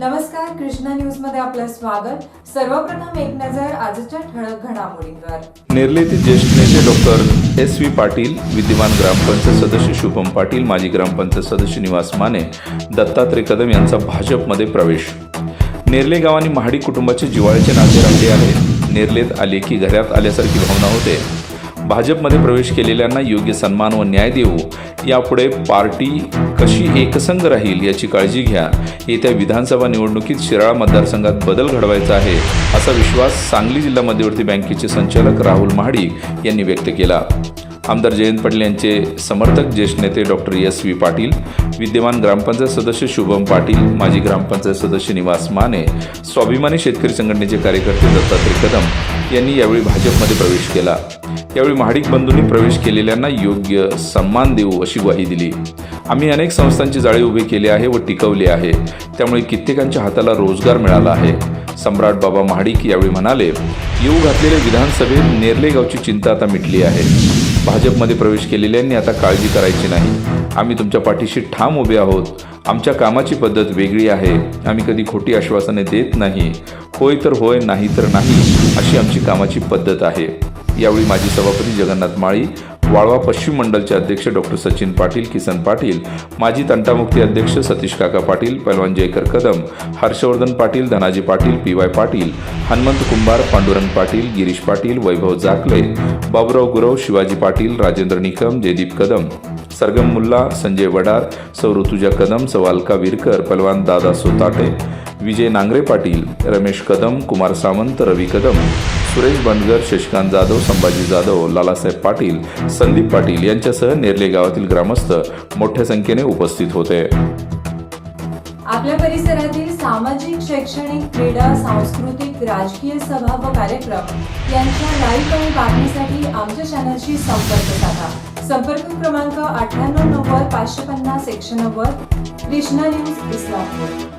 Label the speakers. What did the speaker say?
Speaker 1: नमस्कार कृष्णा न्यूजमध्ये आपलं स्वागत. सर्वप्रथम एक नजर आजच्या ठळक घडामोडींवर.
Speaker 2: नेरलेतील ज्येष्ठ नेते डॉक्टर एस व्ही पाटील विद्यमान ग्रामपंचायत सदस्य शुभम पाटील माजी ग्रामपंचायत सदस्य निवास माने दत्तात्रय कदम यांचा भाजपमध्ये प्रवेश. नेरले गावांनी महाडी कुटुंबाचे जिव्हाळ्याचे नाते राहिले आहे. नेरलेत आले की घरात आल्यासारखी भावना होते. भाजपमध्ये प्रवेश केलेल्यांना योग्य सन्मान व न्याय देऊ यापुढे पार्टी कशी एकसंघ राहील याची काळजी घ्या. येत्या विधानसभा निवडणुकीत शिराळा मतदारसंघात बदल घडवायचा आहे असा विश्वास सांगली जिल्हा मध्यवर्ती बँकेचे संचालक राहुल महाडिक यांनी व्यक्त केला. आमदार जयंत पाटील यांचे समर्थक ज्येष्ठ नेते डॉक्टर एस व्ही पाटील विद्यमान ग्रामपंचायत सदस्य शुभम पाटील माजी ग्रामपंचायत सदस्य निवास माने स्वाभिमानी शेतकरी संघटनेचे कार्यकर्ते दत्तात्रय कदम यांनी यावेळी भाजपमध्ये प्रवेश केला. यावेळी महाडिक बंधूंनी प्रवेश केलेल्यांना योग्य सन्मान देऊ अशी ग्वाही दिली. आम्ही अनेक संस्थांची जाळे उभे केले आहे व टिकवले आहे. त्यामुळे कित्येकांच्या हाताला रोजगार मिळाला आहे. सम्राट बाबा महाडिक यावेळी म्हणाले येऊ घातलेल्या विधानसभेत नेरले गावची चिंता आता मिटली आहे. भाजपमध्ये प्रवेश केलेल्यांनी आता काळजी करायची नाही. आम्ही तुमच्या पाठीशी ठाम उभे आहोत. आमच्या कामाची पद्धत वेगळी आहे. आम्ही कधी खोटी आश्वासने देत नाही. होय तर होय नाही तर नाही अशी आमची कामाची पद्धत आहे. यावेळी माजी सभापती जगन्नाथ माळी वाळवा पश्चिम मंडलचे अध्यक्ष डॉक्टर सचिन पाटील किसन पाटील माजी तंटामुक्ती अध्यक्ष सतीश काका पाटील पैलवान जयकर कदम हर्षवर्धन पाटील धनाजी पाटील पी वाय पाटील हनुमंत कुंभार पांडुरंग पाटील गिरीश पाटील वैभव जाकले बाबुराव गुरव शिवाजी पाटील राजेंद्र निकम जयदीप कदम सरगम मुल्ला संजय वडार सौ ऋतुजा कदम सवालका विरकर पलवान दादा सोताटे विजय नांगरे पाटील रमेश कदम कुमार सावंत रवी कदम सुरेश बंडगर शशिकांत जाधव संभाजी जाधव लालासाहेब पाटील संदीप पाटील यांच्यासह नेरले गावातील ग्रामस्थ मोठ्या संख्येने उपस्थित होते.
Speaker 1: आपल्या परिसरातील सामाजिक शैक्षणिक क्रीडा सांस्कृतिक राजकीय सभा व कार्यक्रम यांच्या लाईव्ह आणि बातमीसाठी आमच्या चॅनलशी संपर्क साधा. संपर्क क्रमांक अठ्ठ्याण्णव नव्वद पाचशे पन्नास एकशे नव्वद कृष्णा न्यूज इस्लामपूर.